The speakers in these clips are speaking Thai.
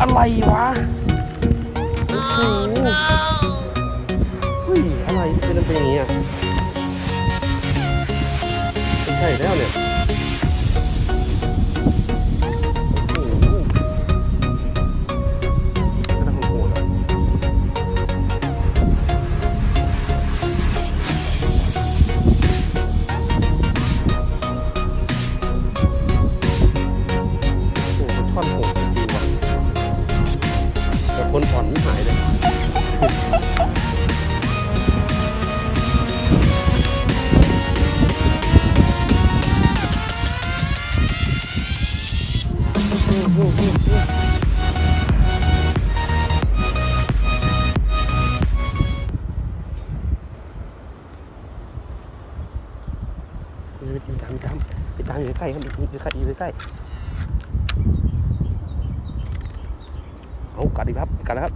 อะไรวะโอ้โหเฮ้ยอะไรที่เป็นเป็นอย่างนี้อะไม่ใช่แล้วเนี่ย ไปตามไปตามไปตามอยู่ใกล้ครับอยู่ใกล้อยู่ใกล้เอากัดอีกครับกัดแล้วครับ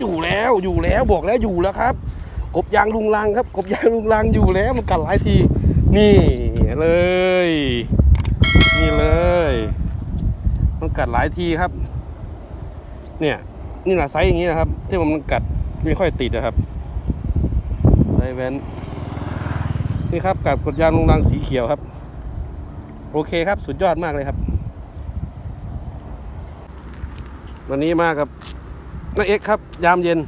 อยู่แล้วอยู่แล้วบอกแล้วอยู่แล้วครับ กบยางลุงลังครับ กบยางลุงลังอยู่แล้วมันกัดหลายที นี่เลย นี่เลย กัดหลายทีครับ เนี่ยนี่แหละไซส์อย่างนี้นะครับ ที่มันกัดไม่ค่อยติดนะครับไซส์แวนนี่ครับกัดกดยางลุงลังสีเขียวครับ โอเคครับสุดยอดมากเลยครับ วันนี้มากับนักเอกครับ ยามเย็น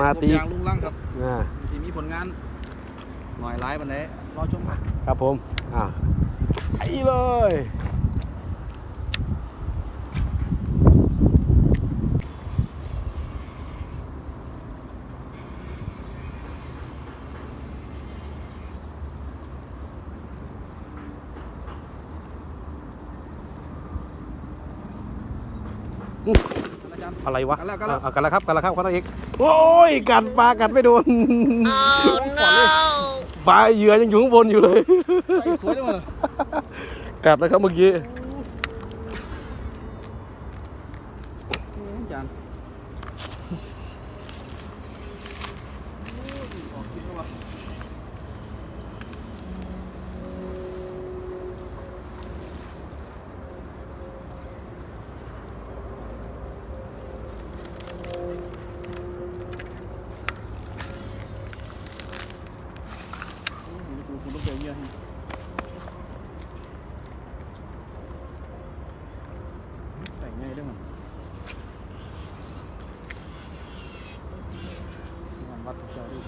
มาตียางลุงลังครับอ่าที่มีผลงานหน่อยร้ายวันไหนรอชมครับครับผมอ่าไปเลย อะไรวะกันแล้วกันแล้ว เอากันแล้วครับกันแล้วครับคนนักเอกโอ้ยกัดปลากัดไม่โดนปลาเหยื่อยังอยู่ข้างบนอยู่เลย ใส่สวยจังเลยกัดแล้วครับเมื่อกี้ จานคุณต้องเจอเยอะแต่งง่ายด้วยมันมันวัดทุก เจ้าด้วย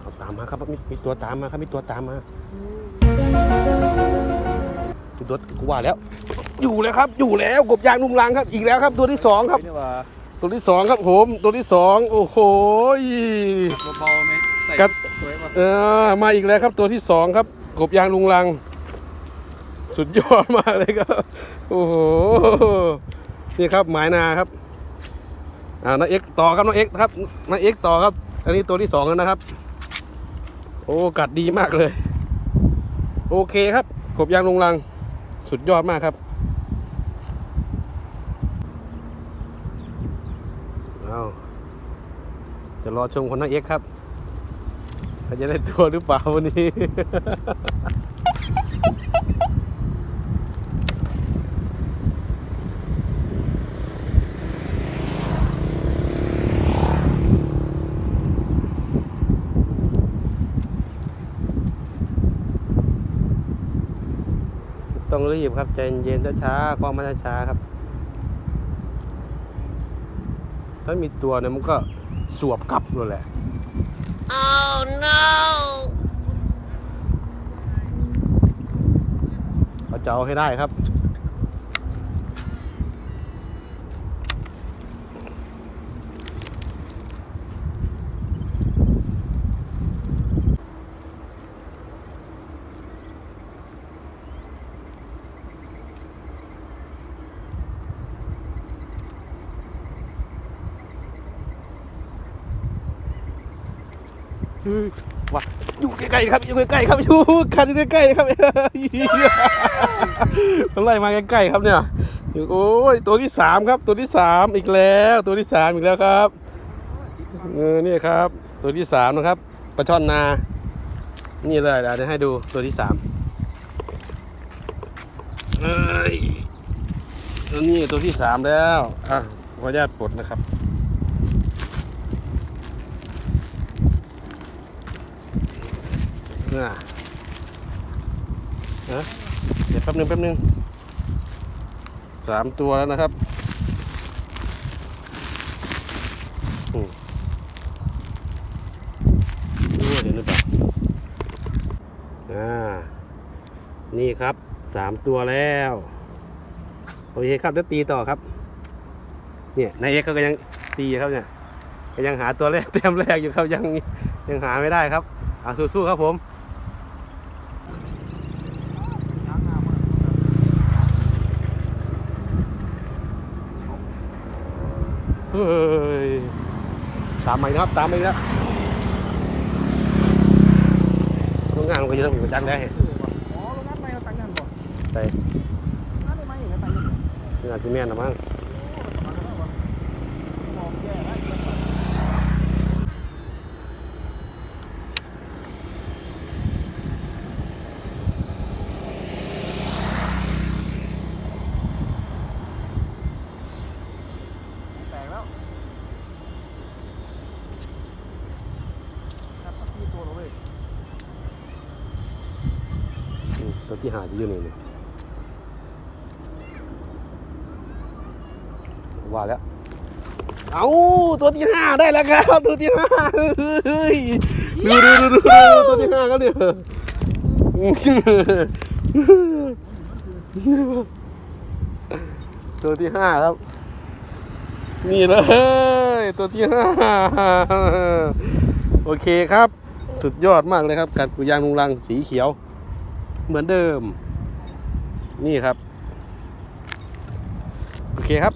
เอาตามมาครับมีมีตัวตามมาครับมีตัวตามมามีตัวกูว่าแล้ว อยู่แล้วครับ อยู่แล้วกบยางลุงลังครับ อีกแล้วครับ ตัวที่สองครับ นี่ว่าตัวที่สองครับผม ตัวที่สองโอ้โหยเบาๆไหมใส่กัด สวยป่ะเออมาอีกแล้วครับตัวที่สองครับ กบยางลุงลัง สุดยอดมากเลยครับ โอ้โห นี่ครับหมายนาครับ อ่าน้าเอ็กต่อครับน้าเอ็กครับน้าเอ็กต่อครับ อันนี้ตัวที่สองแล้วนะครับ โอ้กัดดีมากเลย โอเคครับกบยางลุงลังสุดยอดมากครับเอาจะรอชมคนน้าเอ็กครับเขาจะได้ตัวหรือเปล่าวันนี้ ต้องรีบครับใจเย็นๆช้าๆคล้องมาช้าๆครับถ้ามีตัวเนี่ยมันก็สวบกลับเลยแหละ oh no เขาจะเอาให้ได้ครับ ว่ะอยู่ใกล้ๆครับอยู่ใกล้ๆครับอยู่คันอยู่ใกล้ๆครับมันไล่มาใกล้ๆครับเนี่ยอยู่โอ้ยตัวที่สามครับ ตัวที่สามอีกแล้ว ตัวที่สามอีกแล้วครับเออนี่ครับ ตัวที่สามนะครับปลาช่อนนา นี่เลยเดี๋ยวให้ดูตัวที่สามเอ้ยตัวนี้ตัวที่สามแล้วอะขออนุญาตปลดนะครับ น่ะนะเดี๋ยวแป๊บนึงแป๊บนึงสามตัวแล้วนะครับอืมนี่เดือเปล่าอ่า นี่ครับสามตัวแล้ว โอเคครับเดี๋ยวตีต่อครับ เนี่ยนายเอกก็ยังตีครับเนี่ยยังหาตัวแรกเต็มแรกอยู่ครับยังยังหาไม่ได้ครับ อะสู้ๆครับผม ฮ้ยตามไปนะครับตามไปแล้วโรงงานมันก็จะต้องมีประจันได้อ๋อโรงงานไม่เอาตังค์นั่นบ่ใส่นั่นได้ไหมอย่างนั้นตังค์นั่นงานจีเมียนนะมั้ง บอกแย่ได้แตกแล้วครับที่ตัวเราเว้ย อืม ตัวที่หาจะอยู่นี่นี่ว่าแล้ว เอาตัวที่ห้าได้แล้วครับ ตัวที่ห้าเฮ้ยดูดูดูดูตัวที่ห้าครับเนี่ยตัวที่ห้าครับ นี่เลย ตัวที่ห้าโอเคครับ สุดยอดมากเลยครับกัดกุยางลุงรังสีเขียว เหมือนเดิม นี่ครับ โอเคครับ